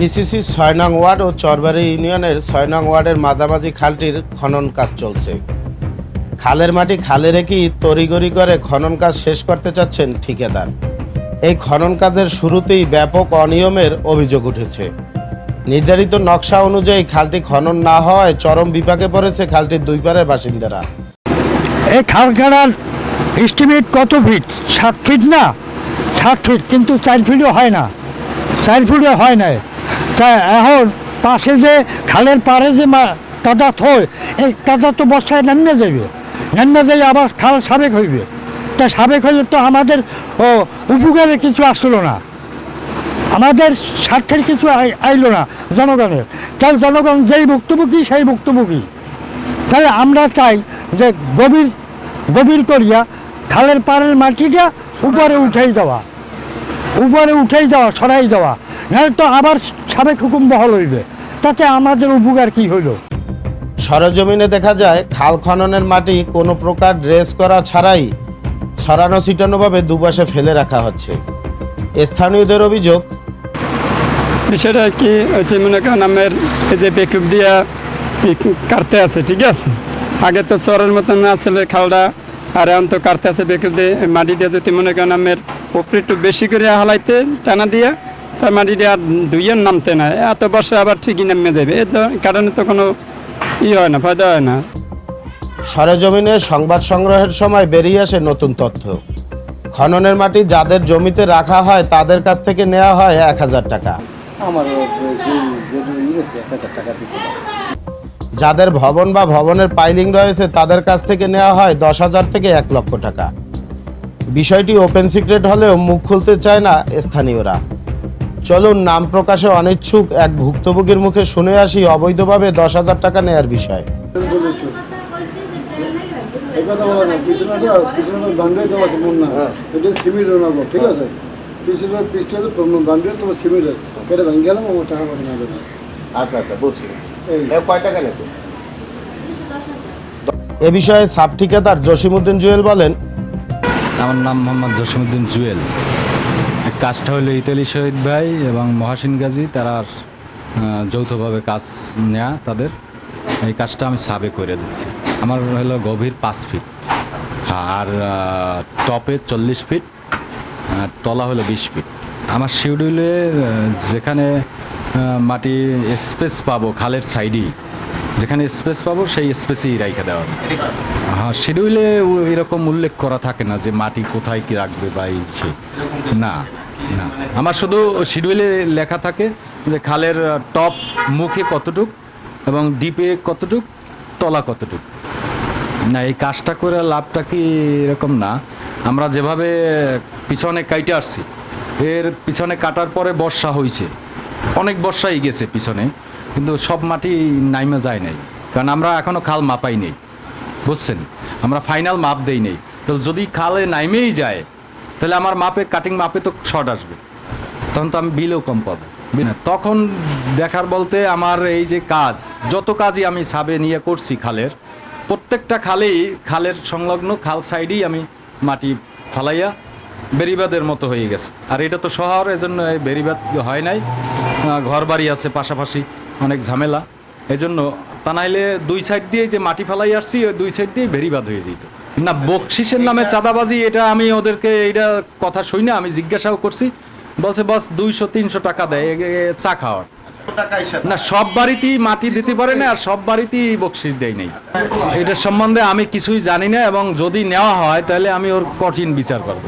BCC ছয় নং word ও চরবাড়ি ইউনিয়নের ছয় নং ওয়ার্ডের মাঝামাঝি খালটির খনন কাজ চলছে। খালের মাটি খালে রেখেই তড়িগড়ি করে খনন কাজ শেষ করতে চাচ্ছেন ঠিকাদার। এই খনন কাজের শুরুতেই ব্যাপক অনিয়মের অভিযোগ উঠেছে। নির্ধারিত নকশা অনুযায়ী খালটি খনন না হওয়ায় চরম বিপাকে পড়েছে খালটির দুই পারের বাসিন্দারা। এই খালখানার এস্টিমেট কত ফিট সাত ফিট না? সাত ফিট কিন্তু চার ফিটও হয় না। চার ফিটও হয় না তা এখন পাশে যে খালের পাড়ে যে কাদা থয় এই কাদা তো বর্ষায় নামিয়ে যাবে নামিয়ে যাই আবার খাল সাবেক হইবে। তা সাবেক হইলে তো আমাদের, ও উপকারে কিছু আসলো না। আমাদের স্বার্থের কিছু আই- আইলো না জনগণের। তাই জনগণ যেই ভুক্তভোগী, সেই ভুক্তভোগী। তাহলে আমরা চাই যে গভীর গভীর করিয়া খালের পাড়ের মাটিটা উপরে উঠাই দেওয়া। উপরে উঠাই দেওয়া, সরাই দেওয়া। তো আবার সাবেক হুকুম বহল হইবে। তাতে আমাদের উপকার কি হইল? সরজমিনে দেখা যায় খাল খননের মাটি কোনো প্রকার ড্রেস করা ছাড়াই সরানো ছিটানোভাবে দুপাশে ফেলে রাখা হচ্ছে। স্থানীয়দের অভিযোগ বিষয়টা কি হচ্ছে মনে করেন আমের এই যে বেকুব দিয়া কাটতে আছে ঠিক আছে? আগে তো চরের মতন আসলে খালটা আর এখন তো কাটতে আছে বেকুব দিয়ে। মাটিটা যদি মনে করেন আমের উপরে একটু বেশি করে হালাইতে টানা দিয়া তার মাটিটা আর ধুইয়ে নামতে না এত বর্ষা আবার ঠিকই নামে যাবে এর কারণে তো কোনো ই হয় না ফায়দা হয় না। সরেজমিনে সংবাদ সংগ্রহের সময় বেরিয়ে আসে নতুন তথ্য। খননের মাটি যাদের জমিতে রাখা হয় তাদের কাছ থেকে নেওয়া হয় এক হাজার টাকা। যাদের ভবন বা ভবনের পাইলিং রয়েছে তাদের কাছ থেকে নেওয়া হয় দশ হাজার থেকে এক লক্ষ টাকা। বিষয়টি ওপেন সিক্রেট হলেও মুখ খুলতে চায় না স্থানীয়রা। চলুন নাম প্রকাশে অনিচ্ছুক এক ভুক্তভোগীর মুখে শুনে আসি অবৈধভাবে দশ হাজার টাকা নেয়ার বিষয়। ঠিক আছে তো তোমার এটা ভেঙে গেলাম আমার টাকা না আচ্ছা আচ্ছা বুঝছি। এই। কয় টাকা এ বিষয়ে সাব ঠিকাদার জসিমউদ্দিন জুয়েল বলেন। আমার নাম মোহাম্মদ জসিমুদ্দিন জুয়েল। কাজটা হলো ইতালি শহীদ ভাই এবং মহাসিন গাজী, তারা যৌথভাবে কাজ নেয়া তাদের। এই কাজটা আমি সাবে করে দিচ্ছি। আমার হলো গভীর পাঁচ ফিট। আর টপে চল্লিশ ফিট, আর তলা হলো বিশ ফিট। আমার শিডিউলে যেখানে মাটি স্পেস পাবো খালের সাইডেই যেখানে স্পেস পাবো, সেই স্পেসেই রাইখে দেওয়া হ্যাঁ শিডিউলে এরকম উল্লেখ করা থাকে না যে মাটি কোথায় কি রাখবে বা এই না না। আমার শুধু শিডিউলে লেখা থাকে যে খালের টপ মুখে কতটুক এবং ডিপে কতটুক, তলা কতটুক। না, এই কাজটা করে লাভটা কি এরকম না। আমরা যেভাবে পিছনে কাইটে আসছি, এর পিছনে কাটার পরে বর্ষা হয়েছে অনেক বর্ষাই গেছে পিছনে। কিন্তু সব মাটি নাইমে যায় নাই। কারণ আমরা এখনও খাল মাপাই নেই। বুঝছেন? আমরা ফাইনাল মাপ দেই নেই। তো যদি খালে নাইমেই যায়, তাহলে আমার মাপে কাটিং মাপে তো শর্ট আসবে। তখন তো আমি বিলও কম পাবো। তখন দেখার বলতে আমার এই যে কাজ, যত কাজই আমি সাবে নিয়ে করছি খালের, প্রত্যেকটা খালেই, খালের সংলগ্ন খাল সাইডেই আমি মাটি ফালাইয়া বেরিবাদের মতো হয়ে গেছে। আর এটা তো শহর, এজন্য বেরিবাদ হয় নাই। ঘর বাড়ি আছে পাশাপাশি। অনেক ঝামেলা। এজন্য তা নাইলে দুই সাইড দিয়ে যে মাটি ফালাই আসছি ওই দুই সাইড দিয়ে বেরিবাদ হয়ে যেত। না বকশিসের নামে চাঁদাবাজি এটা আমি ওদেরকে এটা কথা শুই না আমি জিজ্ঞাসাও করছি। বলছে বস দুইশো তিনশো টাকা দেয় চা খাওয়ার। না সব বাড়িতেই মাটি দিতে পারে না আর সব বাড়িতেই বকশিস দেয় নেই। এটার সম্বন্ধে আমি কিছুই জানি না এবং যদি নেওয়া হয় তাহলে আমি ওর কঠিন বিচার করব।